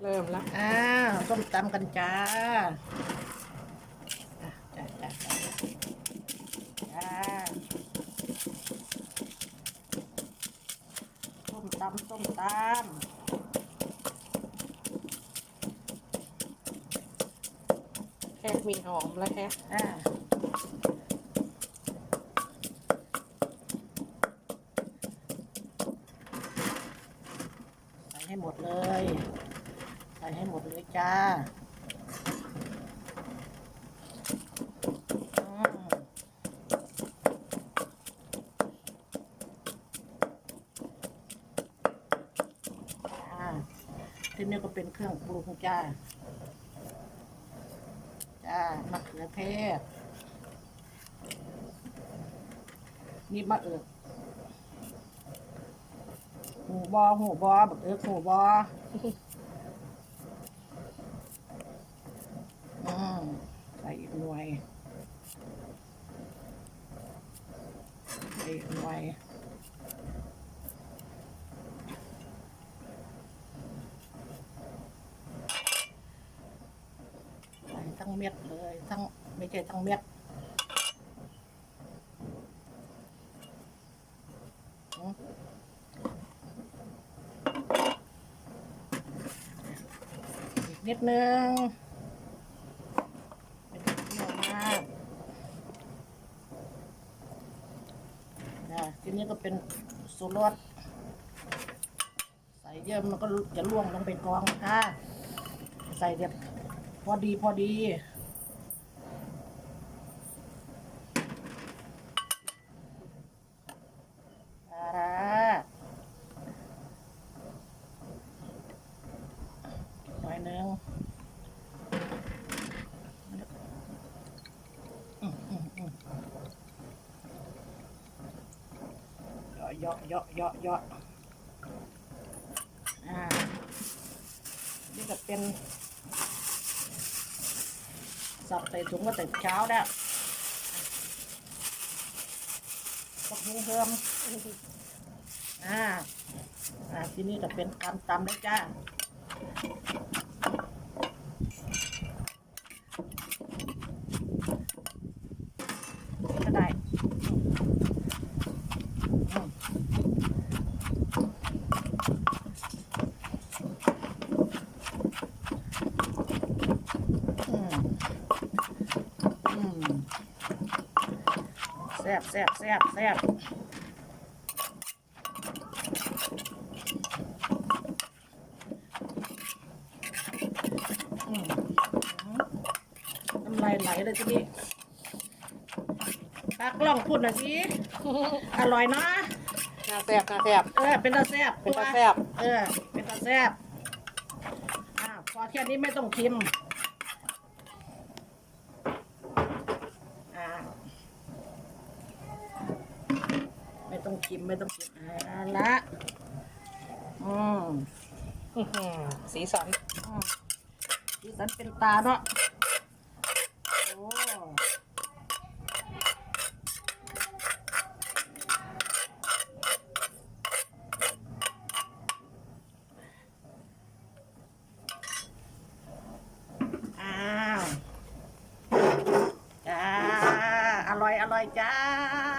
เริ่มละอ้าวส้มตำกันจ้าอะจ้าจ้าจ้าจ้าส้มตำส้มตแค่มีหอมแล้วแค่ำอ่าใส่ให้หมดเลย ใส่ให้หมดเลยจ้าอืมจ้าที่นี่ก็เป็นเครื่องปรุงจ้า จ้ามะเขือเทศนี่มะเอิกหูบอหูบอบักเอิกหูบอ อืมใส่อีกหน่วยใส่อีกหน่วยใส่ทั้งเม็ดเลย ทั้งไม่ใช่ทั้งเม็ดอีกนิดนึงเป็นเยอะมาก นี้ก็เป็นสูรสใส่เยอะมันก็จะล่วงลงไปกองค่ะ ใส่แบบพอดีพอดี ปลาร้าหน่อยหนึงอืมอืมอืม เยาะเยาะเยาะเยาะอ่านี่ก็เป็น สับใส่ถุงก็แต่เช้าแล้วก็เพิ่มเพิ่มอ่า อ่า ที่นี่ก็เป็นการตำแล้จ้า ก็ได้อืมอืมอืม แซ่บแซ่บแซ่บแซ่บน้ำลายไหลเลยทีนี้ตากล้องพูดหน่อยสิ อร่อยนะาแซบน่าแซบเออเป็นตาแซ่บเป็นตาแซบเออ เป็นตาแซ่บอ่าพอแค่นี้ไม่ต้องชิมอ่าไม่ต้องชิมไม่ต้องชิมเอาละอืมอื้อหือสีสันอืมดิฉันเป็นตาเนาะ น่อยจ้า